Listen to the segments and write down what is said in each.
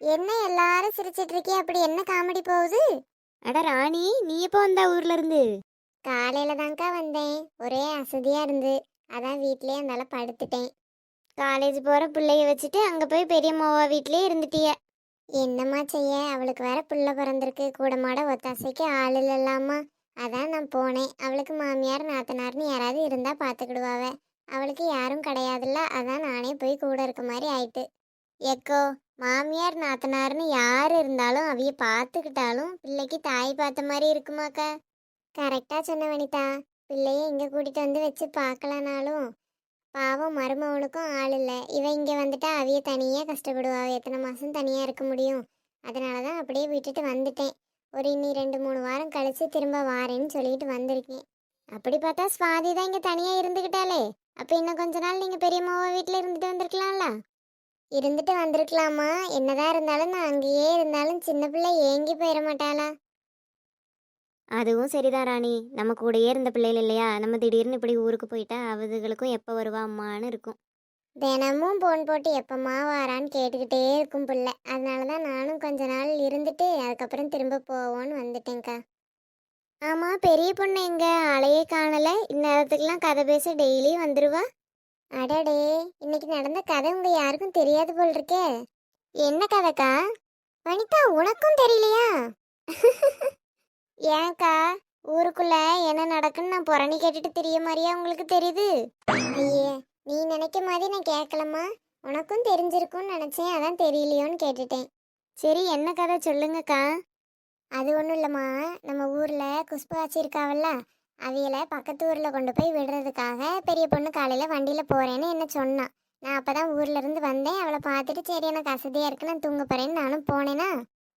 என்ன எல்லாரும் சிரிச்சிட்டு இருக்கே அப்படி என்ன காமெடி போகுது? அட ராணி நீ எப்போ வந்தா ஊர்ல இருந்து? காலையில தான்க்கா வந்தேன். ஒரே அசதியா இருந்து. அதான் வீட்லயே அதனால படுத்துட்டேன். காலேஜ் போற பிள்ளைய வச்சுட்டு அங்க போய் பெரியம்மாவா வீட்லயே இருந்துட்டிய. என்னம்மா செய்ய? அவளுக்கு வேற புள்ள பிறந்திருக்கு. கூட மாட ஒத்தாசைக்கு ஆள் இல்லலாமா? அதான் நான் போனேன். அவளுக்கு மாமியார் நாத்தனார்னு யாராவது இருந்தா பாத்துக்கிடுவாவ. அவளுக்கு யாரும் கிடையாதுல்ல. அதான் நானே போய் கூட இருக்க மாதிரி ஆயிட்டு. எக்கோ மாமியார் நாத்தனார்னு யார் இருந்தாலும் அவைய பார்த்துக்கிட்டாலும் பிள்ளைக்கு தாய் பார்த்த மாதிரி இருக்குமாக்கா. கரெக்டாக சொன்ன வனிதா. பிள்ளைய இங்கே கூட்டிகிட்டு வந்து வச்சு பார்க்கலனாலும் பாவம் மருமவனுக்கும் ஆள் இல்லை. இவன் இங்கே வந்துட்டா அவைய தனியாக கஷ்டப்படுவா. எத்தனை மாதம் தனியாக இருக்க முடியும்? அதனால தான் அப்படியே விட்டுட்டு வந்துட்டேன். ஒரு இன்னி ரெண்டு மூணு வாரம் கழித்து திரும்ப வாரேன்னு சொல்லிட்டு வந்திருக்கேன். அப்படி பார்த்தா சுவாதி தான் இங்கே தனியாக இருந்துக்கிட்டாலே அப்போ இன்னும் கொஞ்ச நாள் நீங்கள் பெரியம்மாவை வீட்டில் இருந்துட்டு வந்திருக்கலாம்ல? இருந்துட்டு வந்திருக்கலாமா? என்னதான் இருந்தாலும் நான் அங்கேயே இருந்தாலும் சின்ன பிள்ளை ஏங்கி போயிட மாட்டாளா? அதுவும் சரிதான் ராணி. நம்ம கூடயே இருந்த பிள்ளைகள் இல்லையா? நம்ம திடீர்னு இப்படி ஊருக்கு போயிட்டா அவதுகளுக்கும் எப்போ வருவா அம்மான்னு இருக்கும். தினமும் போன் போட்டு எப்பம்மா வாரான்னு கேட்டுக்கிட்டே இருக்கும் புள்ள. அதனால தான் நானும் கொஞ்ச நாள் இருந்துட்டு அதுக்கப்புறம் திரும்ப போவோன்னு வந்துட்டேன்க்கா. ஆமாம் பெரிய பொண்ணு எங்க? ஆளையே காணலை. இந்நேரத்துக்குலாம் கதை பேச டெய்லி வந்துருவா. அடடே இன்னைக்கு நடந்த கதை உங்க யாருக்கும் தெரியாது போல் இருக்கே என்ன கதைக்கா? வனிதா உனக்கும் தெரியலையா? ஏன்க்கா ஊருக்குள்ள என்ன நடக்குன்னு நான் புறணி கேட்டுட்டு தெரிய மாதிரியா உங்களுக்கு தெரியுது? ஐயே நீ நினைக்க மாதிரி நான் கேட்கலம்மா உனக்கும் தெரிஞ்சிருக்கும்னு நினச்சேன் அதான் தெரியலையோன்னு கேட்டுட்டேன். சரி என்ன கதை சொல்லுங்கக்கா? அது ஒன்றும் இல்லைம்மா. நம்ம ஊரில் குஷ்பு ஆச்சி இருக்காவல்ல அவியலை பக்கத்து ஊரில் கொண்டு போய் விடுறதுக்காக பெரிய பொண்ணு காலையில் வண்டியில் போகிறேன்னு என்ன சொன்னான் நான் அப்போ தான் ஊர்லேருந்து வந்தேன். அவளை பார்த்துட்டு சரி எனக்கு அசதியாக இருக்கு. நான் தூங்க போகிறேன்னு நானும் போனேன்னா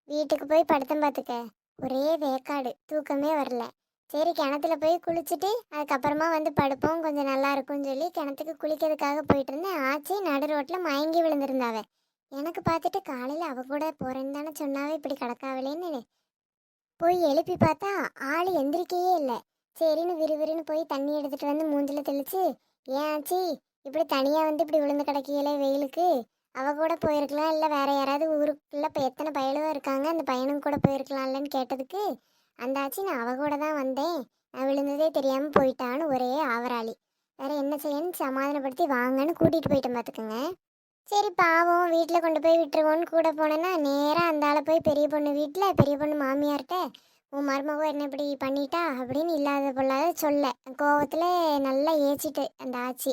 வீட்டுக்கு போய் படுத்தம் பார்த்துக்க ஒரே வேக்காடு. தூக்கமே வரல. சரி கிணத்துல போய் குளிச்சுட்டு அதுக்கப்புறமா வந்து படுப்போம். கொஞ்சம் நல்லா இருக்கும்னு சொல்லி கிணத்துக்கு குளிக்கிறதுக்காக போயிட்டு இருந்தேன். ஆச்சி நடு ரோட்டில் மயங்கி விழுந்திருந்தாவ எனக்கு பார்த்துட்டு காலையில் அவ கூட போகிறேன்னு தானே சொன்னாவே இப்படி கிடக்காவலேன்னு போய் எழுப்பி பார்த்தா ஆள் எந்திரிக்கையே இல்லை. சரின்னு விறுவிறுன்னு போய் தண்ணி எடுத்துட்டு வந்து மூஞ்சில தெளிச்சு ஏன் ஆச்சி? இப்படி தனியாக வந்து இப்படி விழுந்து கிடக்கையில வெயிலுக்கு? அவ கூட போயிருக்கலாம் இல்லை வேற யாராவது ஊருக்குள்ள இப்போ எத்தனை பயலுவா இருக்காங்க அந்த பையனும் கூட போயிருக்கலாம்லன்னு கேட்டதுக்கு அந்த ஆச்சி நான் அவ கூட தான் வந்தேன். நான் விழுந்ததே தெரியாமல் போயிட்டான்னு ஒரே ஆவராளி. வேற என்ன செய்யன்னு சமாதானப்படுத்தி வாங்கன்னு கூட்டிகிட்டு போயிட்டேன் பார்த்துக்கோங்க சரி பாவம். வீட்டில் கொண்டு போய் விட்டுருவோன்னு கூட போனேன்னா நேராக அந்த ஆளை போய் பெரிய பொண்ணு வீட்டில் பெரிய பொண்ணு மாமியார்கிட்ட உன் மருமகம் என்ன இப்படி பண்ணிட்டா அப்படின்னு இல்லாத பொல்லாத சொல்ல. கோவத்தில் நல்லா ஏச்சிட்டு அந்த ஆச்சி.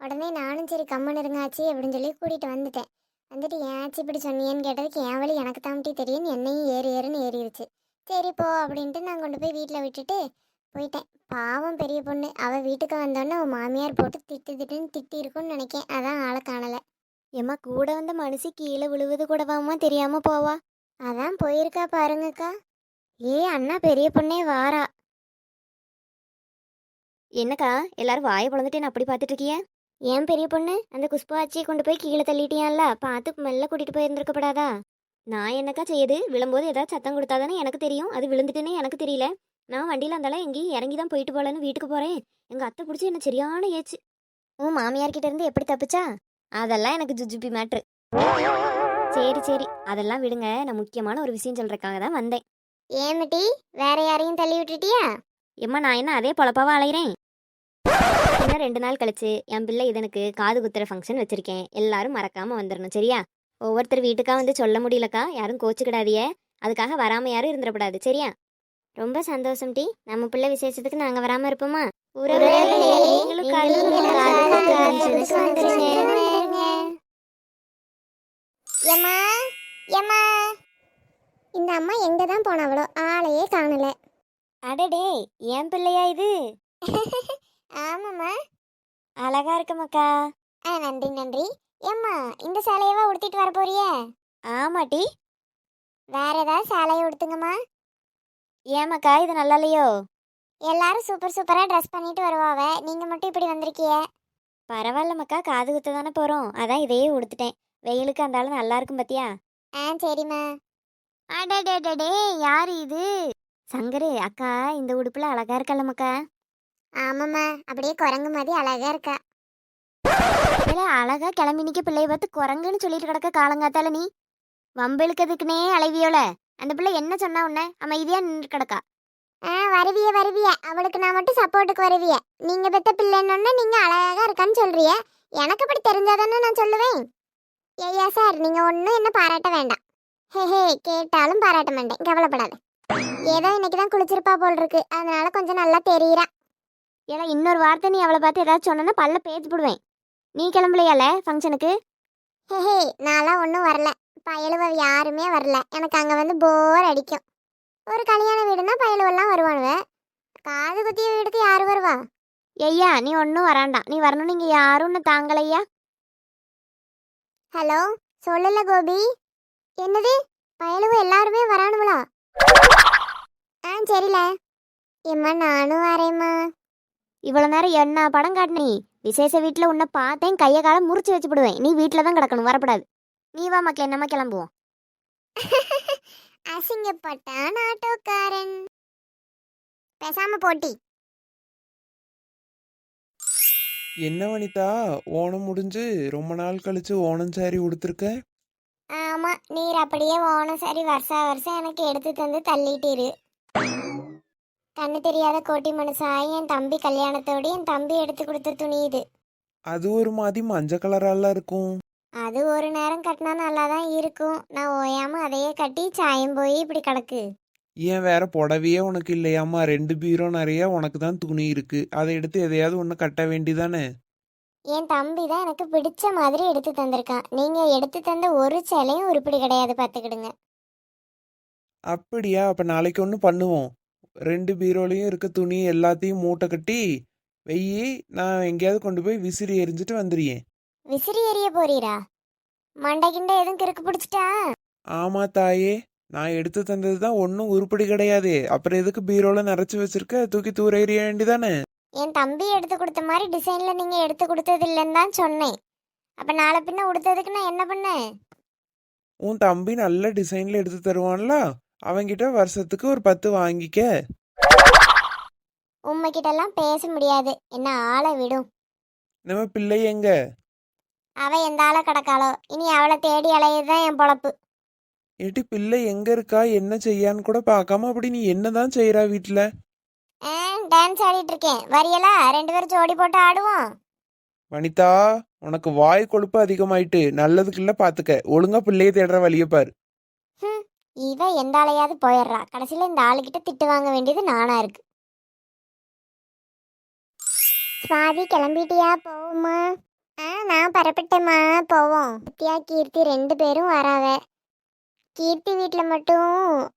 உடனே நானும் சரி கம்மன் இருங்க ஆச்சி அப்படின்னு சொல்லி கூட்டிகிட்டு வந்துட்டேன். வந்துட்டு ஏன் ஆச்சி இப்படி சொன்னியேன்னு கேட்டதுக்கு என் வழி எனக்கு தாமட்டி தெரியும் என்னையும் ஏறு ஏறுன்னு ஏறிடுச்சு சரி போ அப்படின்ட்டு நான் கொண்டு போய் வீட்டில் விட்டுட்டு போயிட்டேன். பாவம் பெரிய பொண்ணு. அவள் வீட்டுக்கு வந்தோடனே அவன் மாமியார் போட்டு திட்டு திட்டுன்னு திட்டி இருக்கும்னு நினைக்கேன். அதான் ஆளை காணலை. ஏம்மா கூட வந்த மனுஷி கீழே விழுவது கூடவாமா தெரியாம போவா? அதான் போயிருக்கா பாருங்கக்கா. ஏ அண்ணா பெரிய பொண்ணே வாரா. என்னக்கா எல்லாரும் வாயை பிளந்துட்டு அப்படி பார்த்துட்டு இருக்கிய ஏன் பெரிய பொண்ணு? அந்த குஷ்பு ஆச்சியை கொண்டு போய் கீழே தள்ளிட்டியான்ல பார்த்து மெல்ல கூட்டிட்டு போயிருந்திருக்கப்படாதா? நான் என்னக்கா செய்யுது விழும்போது ஏதாவது சத்தம் கொடுத்தாதானே எனக்கு தெரியும். அது விழுந்துட்டுன்னு எனக்கு தெரியல. நான் வண்டியில் இருந்தாலும் எங்கேயும் இறங்கி தான் போயிட்டு போகலன்னு வீட்டுக்கு போகிறேன் எங்கள் அத்தை பிடிச்சி என்ன சரியான ஏச்சு. உன் மாமியார்கிட்ட இருந்து எப்படி தப்பிச்சா? அதெல்லாம் எனக்கு ஜுஜுபி மேட்ரு சரி சரி. அதெல்லாம் விடுங்க. நான் முக்கியமான ஒரு விஷயம் சொல்றதுக்காக தான் வந்தேன். ஏமிட்டி வேற யாரையும் தள்ளி விட்டுட்டியா? எம்மா நான் என்ன அதே பொழப்பாவா அலைகிறேன் இன்னும் ரெண்டு நாள் கழிச்சு என் பிள்ளை இதனுக்கு காது குத்துற ஃபங்க்ஷன் வச்சிருக்கேன். எல்லாரும் மறக்காம வந்துடணும் சரியா? ஒவ்வொருத்தர் வீட்டுக்கா வந்து சொல்ல முடியலக்கா? யாரும் கோச்சுக்கிடாதிய அதுக்காக வராம யாரும் இருந்துடக்கூடாது சரியா? ரொம்ப சந்தோஷம் டி நம்ம பிள்ளை விசேஷத்துக்கு நாங்க வராம இருப்போமா? உறவுகளே, இந்த அம்மா எங்க தான் போனவளோ ஆளையே காணல. அடடே என் பிள்ளையா இது? ஆமாம்மா. அழகா இருக்கமாக்கா. ஆ நன்றி நன்றி. எம்மா இந்த சேலையவா உடுத்திட்டு வர போறியே? ஆமாட்டி வேற ஏதாவது சேலையை உடுத்துங்கம்மா. ஏமாக்கா இது நல்லா இல்லையோ? எல்லாரும் சூப்பர் சூப்பரா ட்ரெஸ் பண்ணிட்டு வருவாவ நீங்க மட்டும் இப்படி வந்திருக்கிய? பரவாயில்ல மக்கா காது குத்த தானே போகிறோம் அதான் இதையே உடுத்துட்டேன். வெயிலுக்கு அந்த ஆளு நல்லா இருக்கும் பாத்தியா? ஆ சரிம்மா. அடடடடே யார் இது? சங்கரு அக்கா இந்த உடுப்புல அழகா இருக்கல்ல மக்கா? ஆமாம்மா அப்படியே குரங்கு மாதிரி அழகா இருக்கா. இல்ல அழகா கிளம்பி நிக்க பிள்ளைய பார்த்து குரங்குன்னு சொல்லிட்டு கிடக்க காலங்காத்தால நீ? வம்பிழுக்கிறதுக்குனே அலைவியோல. அந்த பிள்ளை என்ன சொன்னா உன்ன? அமைதியா நின்று கிடக்கா. ஆ வருவிய வருவிய. அவளுக்கு நான் மட்டும் சப்போர்ட்டுக்கு வருவிய. நீங்க பெத்த பிள்ளைன்னு நீங்க அழகா இருக்கான்னு சொல்றிய. எனக்கு அப்படி தெரிஞ்சாதானே நான் சொல்லுவேன்? ஐயா சார் நீங்க ஒன்றும் என்ன பாராட்ட வேண்டாம். ஹே ஹே கேட்டாலும் பாராட்ட மாட்டேன். கவலைப்படாத. ஏதோ இன்னைக்கு தான் குளிச்சிருப்பா போல் இருக்கு அதனால கொஞ்சம் நல்லா தெரியுறா. ஏன்னா இன்னொரு வார்த்தை நீ அவளை பார்த்து ஏதாச்சும் சொன்னா பல்ல பேத்து போடுவேன். நீ கிளம்பலையால ஃபங்க்ஷனுக்கு? ஹே ஹே நான்லாம் ஒன்றும் வரல. பயலுவ யாருமே வரல. எனக்கு அங்கே வந்து போர் அடிக்கும். ஒரு கல்யாண வீடுனா பயலுவெல்லாம் வருவானுவ. காது குத்திய வீடுக்கு யார் வருவா? ஐயா நீ ஒன்றும் வராண்டாம் நீ வரணும் நீங்க யாரும் தாங்கலையா? ஹலோ சொல்லல கோபி. என்னது? பயலுவ எல்லாருமே வரானுங்களா? ஆ சரில. ஏம்மா நானும் வரேம்மா. இவ்வளோ நேரம் என்ன படம் காட்டினி? விசேஷ வீட்டில் உன்னை பார்த்தேன் கையை காலை முறிச்சு வச்சு விடுவேன் நீ வீட்டில் தான் கிடக்கணும் வரப்படாது. நீ வா மக்கள் என்னம்மா கிளம்புவோம். அசிங்கப்பட்டான் ஆட்டோக்காரன் பேசாம போட்டி. என்ன வனிதா ஓணம் முடிஞ்சு ரொம்ப நாள் கழிச்சு ஓணம் சாரி உடுத்திருக்க? ஆமா நீர் அப்படியே ஓனம் சரி வருஷா வருஷம் எனக்கு எடுத்து தந்து தள்ளிட்டீரு. கண்ணு தெரியாத கோட்டி மனுஷாய் என் தம்பி கல்யாணத்தோடு என் தம்பி எடுத்து கொடுத்த துணி இது. அது ஒரு மாதிரி மஞ்சள் கலரால இருக்கும். அது ஒரு நேரம் கட்டினா நல்லா தான் இருக்கும். நான் ஓயாம அதையே கட்டி சாயம் போய் இப்படி கிடக்கு. ஏன் வேற புடவையே உனக்கு இல்லையாம்மா? ரெண்டு பீரோ நிறைய உனக்கு தான் துணி இருக்கு. அதை எடுத்து எதையாவது ஒன்று கட்ட வேண்டிதானே? என் தம்பி தான் எனக்கு பிடிச்ச மாதிரி எடுத்து தந்திருக்கான். நீங்க எடுத்து தந்த ஒரு சேலையும் உருப்படி கிடையாது பார்த்துக்கிடுங்க அப்படியா? அப்ப நாளைக்கு ஒன்று பண்ணுவோம். ரெண்டு பீரோலையும் இருக்க துணி எல்லாத்தையும் மூட்டை கட்டி வெயி நான் எங்கேயாவது கொண்டு போய் விசிறி எரிஞ்சிட்டு வந்துடுறேன் விசிறி எறிய போறீரா? மண்டை கிண்ட எதுவும் கிறுக்கு பிடிச்சிட்டா? ஆமா தாயே. நான் எடுத்து தந்தது தான் ஒன்றும் உருப்படி கிடையாது. அப்புறம் எதுக்கு பீரோல நிறைச்சு வச்சிருக்க? தூக்கி தூர எறிய வேண்டிதானே என் தம்பி எடுத்து கொடுத்த மாதிரி டிசைன்ல நீங்க எடுத்து கொடுத்தது இல்லைன்னு தான் சொன்னேன். அப்ப நாளை பின்ன கொடுத்ததுக்கு நான் என்ன பண்ணேன் உன் தம்பி நல்ல டிசைன்ல எடுத்து தருவான்ல அவன்கிட்ட வருஷத்துக்கு ஒரு பத்து வாங்கிக்க. உண்மைக்கிட்ட எல்லாம் பேச முடியாது என்ன ஆளை விடும். நம்ம பிள்ளை எங்க? அவ எந்த ஆளை கிடக்காளோ? இனி அவளை தேடி அலையதுதான் என் பொழப்பு. ஏட்டி பிள்ளை எங்க இருக்கா? என்ன செய்யான்னு கூட பார்க்காம அப்படி நீ என்னதான் செய்யறா வீட்டுல டான்ஸ் ஆடிட்டு இருக்கேன் வரியலா? ரெண்டு பேரும் ஜோடி போட்டு ஆடுவோம். வனிதா உனக்கு வாய் கொழுப்பு அதிகமாயிட்டு நல்லதுக்கு இல்ல பாத்துக்க. ஒழுங்கா பிள்ளைய தேடுற வழிய பாரு. இவ எந்த ஆளையாவது போயிடுறா. கடைசியில இந்த ஆளுகிட்ட திட்டு வாங்க வேண்டியது நானா இருக்கு. சுவாதி கிளம்பிட்டியா? போவோமா ஆ நான் பரப்பிட்டேம்மா போவோம். சத்யா கீர்த்தி ரெண்டு பேரும் வராவ. கீர்த்தி வீட்டில் மட்டும்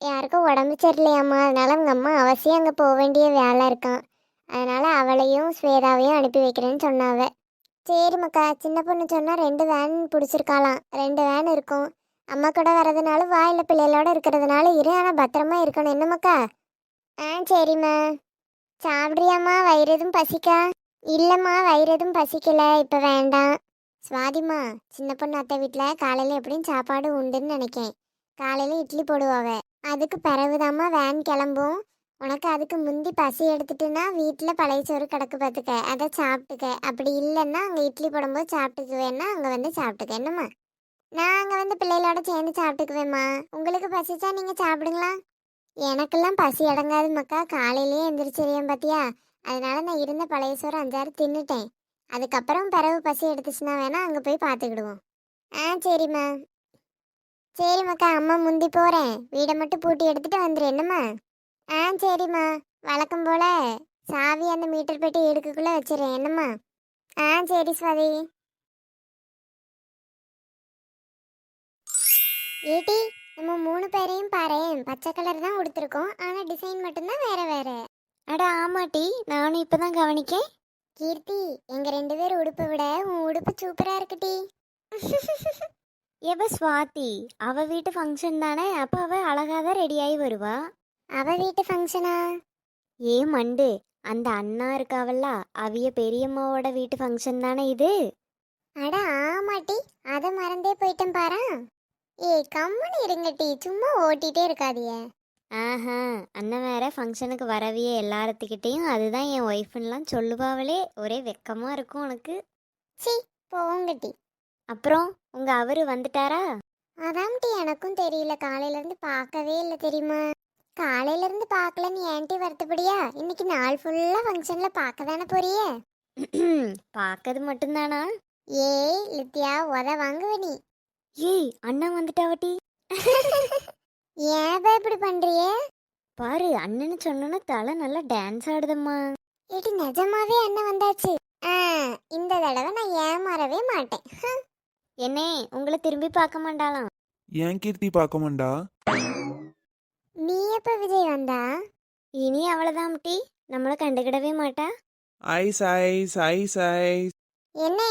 யாருக்கும் உடம்பு சரியில்லையாம்மா. அதனால் அவங்க அம்மா அவசியம் அங்கே போக வேண்டிய வேலை இருக்கான் அதனால் அவளையும் ஸ்வேதாவையும் அனுப்பி வைக்கிறேன்னு சொன்னாவ. சரி மக்கா சின்ன பொண்ணு சொன்னால் ரெண்டு வேன் பிடிச்சிருக்காளாம். ரெண்டு வேன் இருக்கும். அம்மா கூட வரதுனால வா இல்லை பிள்ளைகளோட இருக்கிறதுனால இரு. ஆனால் பத்திரமா இருக்கணும். என்னம்மாக்கா ஆ சரிம்மா. சாப்பிட்றியாம்மா? வயிறு எதுவும் பசிக்கா? இல்லைம்மா வயிறு எதுவும் பசிக்கல. இப்போ வேண்டாம். சுவாதிம்மா சின்ன பொண்ணு அத்தை வீட்டில் காலையில் எப்படியும் சாப்பாடு உண்டுன்னு நினைக்கேன். காலையில் இட்லி போடுவாவ. அதுக்கு பிறகுதாம்மா வேன் கிளம்பும். உனக்கு அதுக்கு முந்தி பசி எடுத்துட்டுன்னா வீட்டில் பழைய சோறு கிடக்கு பார்த்துக்க அதை சாப்பிட்டுக்க. அப்படி இல்லைன்னா அங்கே இட்லி போடும்போது சாப்பிட்டுக்குவேன்னா அங்கே வந்து சாப்பிட்டுக்க. என்னம்மா? நான் அங்கே வந்து பிள்ளைகளோட சேர்ந்து சாப்பிட்டுக்குவேம்மா. உங்களுக்கு பசிச்சா நீங்கள் சாப்பிடுங்களா? எனக்கெல்லாம் பசி அடங்காது மக்கா காலையிலேயே எந்திரிச்சிருவேன் பார்த்தியா அதனால நான் இருந்த பழைய சோறு அஞ்சாறு தின்னுட்டேன். அதுக்கப்புறம் பிறகு பசி எடுத்துச்சுன்னா வேணா அங்கே போய் பார்த்துக்கிடுவோம் ஆ சரிம்மா. சரி மக்கா அம்மா முந்தி போகிறேன் வீடை மட்டும் பூட்டி எடுத்துட்டு வந்துரு என்னம்மா? ஆ சரிம்மா. வழக்கம் போல சாவி அந்த மீட்டர் பெட்டி இடுக்குக்குள்ளே வச்சிடுறேன் என்னம்மா? ஆ சரி சுவாதி. ஏடி நம்ம மூணு பேரையும் பாரேன். பச்சை கலர் தான் உடுத்திருக்கோம். ஆனால் டிசைன் மட்டும்தான் வேற வேற. அட ஆமாட்டி. நானும் இப்பதான் கவனிக்கேன். கீர்த்தி எங்க ரெண்டு பேர் உடுப்பை விட உன் உடுப்பு சூப்பரா இருக்குடி எப்ப சுவாதி அவ வீட்டு ஃபங்க்ஷன் தானே? அப்ப அவ அழகாதான் ரெடியாகி வருவா. அவ வீட்டு ஃபங்க்ஷனா ஏ மண்டு அந்த அண்ணா இருக்காவல்ல அவிய பெரியம்மாவோட வீட்டு ஃபங்க்ஷன் தானே இது? அட ஆமாட்டி அதை மறந்தே போயிட்டேன் பாரா. ஏய் கம்முன்னு இருங்கட்டி சும்மா ஓட்டிட்டே இருக்காதியே ஆஹா அண்ணன் வேற ஃபங்க்ஷனுக்கு வரவிய எல்லாரத்துக்கிட்டேயும் அதுதான் என் ஒய்ஃப்னுலாம் சொல்லுவாவளே ஒரே வெக்கமா இருக்கும் உனக்கு. சி போங்கட்டி. அப்புறம் உங்க அவரு வந்துட்டாரா? அதான்ட்டி எனக்கும் தெரியல. காலையில இருந்து பார்க்கவே இல்லை தெரியுமா? காலையில இருந்து பார்க்கலன்னு ஏன்ட்டி வருத்தப்படியா? இன்னைக்கு நாள் ஃபுல்லா ஃபங்க்ஷன்ல பார்க்க தானே போறியே? பார்க்கறது மட்டும்தானா? ஏய் லித்தியா உத வாங்குவ நீ. ஏய் அண்ணன் வந்துட்டாவட்டி ஏன் இப்படி பண்றியே? பாரு அண்ணன்னு சொன்னோன்னா தலை நல்லா டான்ஸ் ஆடுதம்மா. ஏடி நிஜமாவே அண்ணன் வந்தாச்சு. இந்த தடவை நான் ஏமாறவே மாட்டேன். என்னே உங்களை திரும்பி பார்க்க மாட்டாளாம். ஏன் கீர்த்தி பார்க்க மாட்டா? நீ எப்ப விஜய் வந்தா? இனி அவ்வளோதான் டி நம்மளை கண்டுக்கிடவே மாட்டா. Ice ice ice ice. என்ன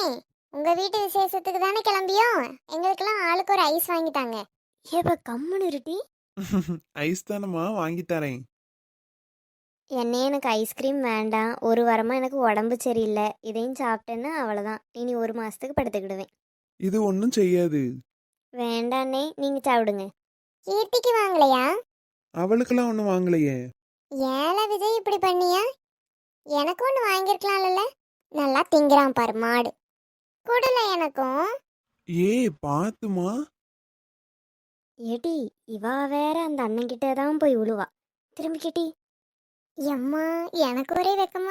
உங்க வீட்டு விசேஷத்துக்கு தானே கிளம்பியோம் எங்களுக்கெல்லாம் ஆளுக்கு ஒரு ஐஸ் வாங்கிட்டாங்க ஏப்பா கம்முன்னு இருட்டி. ஐஸ் தானம்மா வாங்கி தரேன். என்னே எனக்கு ஐஸ்கிரீம் வேண்டாம். ஒரு வாரமாக எனக்கு உடம்பு சரியில்லை. இதையும் சாப்பிட்டேன்னா அவ்வளோதான் இனி ஒரு மாதத்துக்கு படுத்துக்கிடுவேன். இது ஒன்றும் செய்யாது. வேண்டாண்ணே நீங்கள் சாப்பிடுங்க. கீர்த்திக்கு வாங்கலையா? அவளுக்கெல்லாம் ஒன்றும் வாங்கலையே. ஏல விஜய் இப்படி பண்ணியா? எனக்கு ஒன்று வாங்கியிருக்கலாம்ல நல்லா திங்கிறான் பாரு மாடு. கூடல எனக்கும். ஏ பாத்துமா. ஏட்டி இவா வேற அந்த அண்ணன்கிட்ட தான் போய் விழுவா திரும்பி கேட்டி எம்மா எனக்கு ஒரே வெக்கமா